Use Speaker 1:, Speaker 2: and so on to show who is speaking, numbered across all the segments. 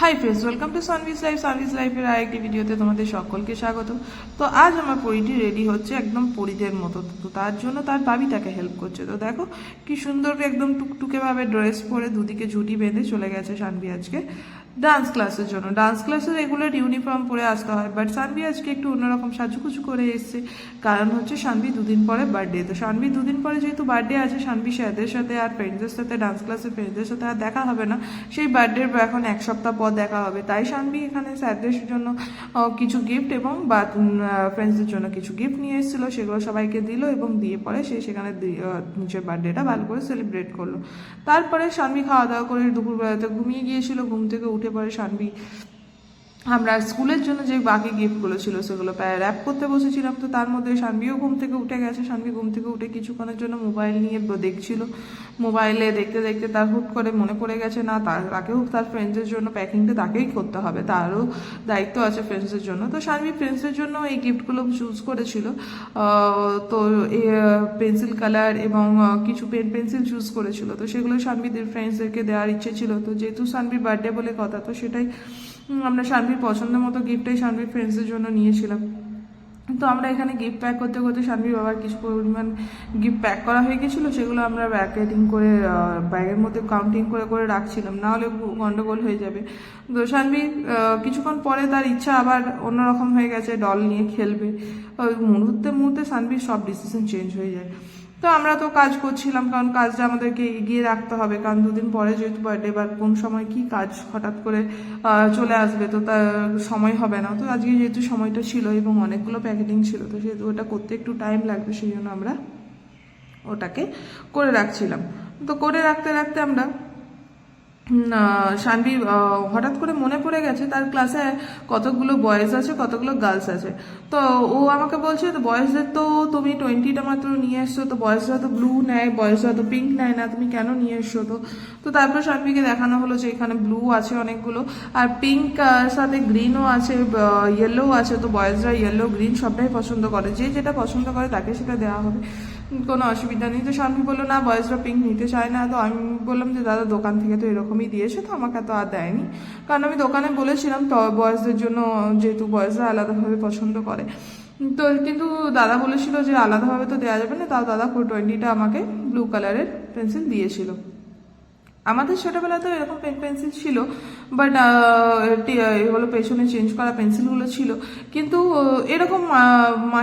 Speaker 1: Hi friends welcome to Sanvis life Sanvis লাইফের আরেকটি ভিডিওতে তোমাদের সকলকে স্বাগত তো আজ আমার পরিটি রেডি হচ্ছে একদম পরিদের মতো। তো তার জন্য তার বাবি তাকে হেল্প করছে। তো দেখো কি সুন্দর একদম টুকটুকেভাবে ড্রেস পরে দুদিকে ঝুটি বেঁধে চলে গেছে সানভি আজকে। ডান্স ক্লাসের জন্য। ডান্স ক্লাসে রেগুলার ইউনিফর্ম পরে আসতে হয়। বাট সানভি আজকে একটু অন্যরকম সাজুকুচু করে এসছে। কারণ হচ্ছে সানভি দুদিন পরে বার্থডে তো সানভি দুদিন পরে যেহেতু বার্থডে আছে সানভি স্যারদের সাথে আর ফ্রেন্ডসদের সাথে ডান্স ক্লাসের ফ্রেন্ডদের সাথে আর দেখা হবে না। সেই বার্থডের এখন এক সপ্তাহ পর দেখা হবে। তাই সানভি এখানে স্যারদের জন্য কিছু গিফট এবং বা ফ্রেন্ডসদের জন্য কিছু গিফট নিয়ে এসেছিল। সেগুলো সবাইকে দিল এবং দিয়ে পরে সে সেখানে নিজের বার্থডেটা ভালো করে সেলিব্রেট করল। তারপরে সানভি খাওয়া দাওয়া করে দুপুরবেলাতে ঘুমিয়ে গিয়েছিল। ঘুম থেকে উঠে পড়ে সানভি আমরা স্কুলের জন্য যে বাকি গিফটগুলো ছিল, সেগুলো প্রায় র্যাপ করতে বসেছিলাম। তো তার মধ্যে সানভিও ঘুম থেকে উঠে গেছে। সানভি ঘুম থেকে উঠে কিছুক্ষণের জন্য মোবাইল নিয়ে দেখছিল। মোবাইলে দেখতে দেখতে তার হুট করে মনে পড়ে গেছে, না, তার তাকে তাকেও তার ফ্রেন্ডসের জন্য প্যাকিংটা তাকেই করতে হবে। তারও দায়িত্ব আছে ফ্রেন্ডসের জন্য। তো সানভি ফ্রেন্ডসের জন্য এই গিফটগুলো চুজ করেছিল। তো পেন্সিল কালার এবং কিছু পেন পেন্সিল চুজ করেছিল। তো সেগুলো সানভিদের ফ্রেন্ডসদেরকে দেওয়ার ইচ্ছে ছিল। তো যেহেতু সানভির বার্থডে বলে কথা, তো সেটাই আমরা পছন্দের মতো গিফটটাই শানভির ফ্রেন্ডসের জন্য নিয়েছিলাম। তো আমরা এখানে গিফট প্যাক করতে করতে শানভির বাবার কিছু পরিমাণ গিফট প্যাক করা হয়ে গেছিল, সেগুলো আমরা প্যাকেটিং করে ব্যাগের মধ্যে কাউন্টিং করে করে রাখছিলাম। না হলে গন্ডগোল হয়ে যাবে। তো শানভি কিছুক্ষণ পরে তার ইচ্ছা আবার অন্যরকম হয়ে গেছে ডল নিয়ে খেলবে। ওই মুহূর্তে মুহূর্তে শানভির সব ডিসিশন চেঞ্জ হয়ে যায়। তো আমরা তো কাজ করছিলাম, কারণ কাজটা আমাদেরকে এগিয়ে রাখতে হবে, কারণ দুদিন পরে যেহেতু বার্থডে বা কোন সময় কি কাজ হঠাৎ করে চলে আসবে, তো তার সময় হবে না। তো আজকে যেহেতু সময়টা ছিল এবং অনেকগুলো প্যাকেটিং ছিল, তো সেহেতু ওটা করতে একটু টাইম লাগবে, সেই জন্য আমরা ওটাকে করে রাখছিলাম। তো করে রাখতে রাখতে আমরা শানভি হঠাৎ করে মনে পড়ে গেছে তার ক্লাসে কতগুলো বয়েজ আছে, কতগুলো গার্লস আছে। তো ও আমাকে বলছে, তো বয়েজদের তো তুমি টোয়েন্টিটা মাত্র নিয়ে এসছো, তো বয়েজরা তো ব্লু নেয় বয়েজরা তো পিঙ্ক নেয় না, তুমি কেন নিয়ে এসছো তো? তো তারপর শানভিকে দেখানো হলো যে এখানে ব্লু আছে অনেকগুলো, আর পিঙ্ক সাথে গ্রিনও আছে ইয়েলো আছে, তো বয়েজরা ইয়েলো গ্রিন সবটাই পছন্দ করে। যে যেটা পছন্দ করে তাকে সেটা দেওয়া হবে। কোনো অসুবিধা নেই। তো স্বামী বলল, না বয়সরা পিঙ্ক নিতে চায় না। তো আমি বললাম যে, দাদা, দোকান থেকে তো এরকমই দিয়েছে, তো আমাকে তো আর দেয়নি। কারণ আমি দোকানে বলেছিলাম, তো বয়সদের জন্য যেহেতু বয়সরা আলাদাভাবে পছন্দ করে। তো কিন্তু দাদা বলেছিল যে, আলাদাভাবে তো দেওয়া যাবে না। তাও দাদা টোয়েন্টিটা আমাকে ব্লু কালারের পেন্সিল দিয়েছিল। আমাদের ছোটবেলাতেও এরকম পেন পেন্সিল ছিল বাট হলো পেছনে চেঞ্জ করা পেন্সিলগুলো ছিল। কিন্তু এরকম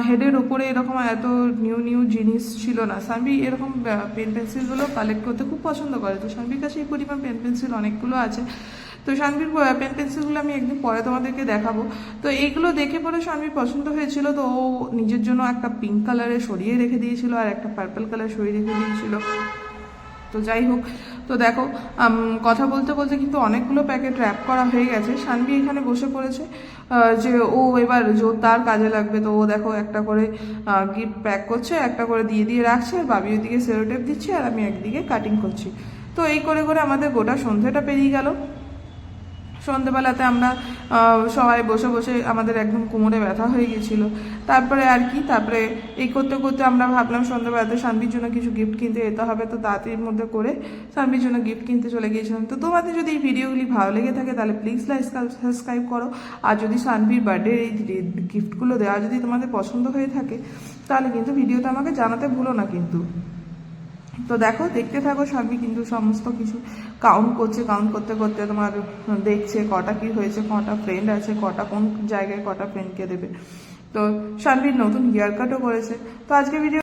Speaker 1: হেডের ওপরে এরকম এত নিউ নিউ জিনিস ছিল না। সানভি এরকম পেন পেন্সিলগুলো কালেক্ট করতে খুব পছন্দ করে। তো সানভির কাছে এই পরিমাণ পেন পেন্সিল অনেকগুলো আছে। তো শানভির পেন পেন্সিলগুলো আমি একদিন পরে তোমাদেরকে দেখাবো। তো এইগুলো দেখে পরে শানভির পছন্দ হয়েছিল, তো ও নিজের জন্য একটা পিঙ্ক কালারে সরিয়ে রেখে দিয়েছিল আর একটা পার্পল কালার সরিয়ে রেখে দিয়েছিল। তো যাই হোক তো দেখো কথা বলতে বলতে কিন্তু অনেকগুলো প্যাকেট র্যাপ করা হয়ে গেছে। সানবি এখানে বসে পড়েছে যে ও এবার জোর তার কাজে লাগবে, তো ও দেখো একটা করে গিফট প্যাক করছে, একটা করে দিয়ে দিয়ে রাখছে, আর বাবি ওদিকে সেরোটেপ দিচ্ছে, আর আমি একদিকে কাটিং করছি। তো এই করে করে আমাদের গোটা সন্ধ্যাটা পেরিয়ে গেল। সন্ধেবেলাতে আমরা সবাই বসে বসে আমাদের একদম কোমরে ব্যথা হয়ে গেছিল তারপরে আর কি, তারপরে এই করতে করতে আমরা ভাবলাম সন্ধেবেলাতে শানভির জন্য কিছু গিফট কিনতে যেতে হবে, তো তাড়াতাড়ির মধ্যে করে শানভির জন্য গিফট কিনতে চলে গিয়েছিলাম। তো তোমাদের যদি এই ভিডিওগুলি ভালো লেগে থাকে, তাহলে প্লিজ লাইক সাবস্ক্রাইব করো। আর যদি শানভির বার্থডে এই গিফটগুলো দেওয়া যদি তোমাদের পছন্দ হয়ে থাকে, তাহলে কিন্তু ভিডিওটা আমাকে জানাতে ভুলো না কিন্তু। তো দেখো, দেখতে থাকো সবই, কিন্তু সমস্ত কিছু কাউন্ট করছে কাউন্ট করতে করতে তোমার দেখছে কটা কি হয়েছে, কটা ফ্রেন্ড আছে, কটা কোন জায়গায় কটা ফ্রেন্ডকে দেবে। তো শানভির নতুন হেয়ার কাটও করেছে। তো আজকে ভিডিও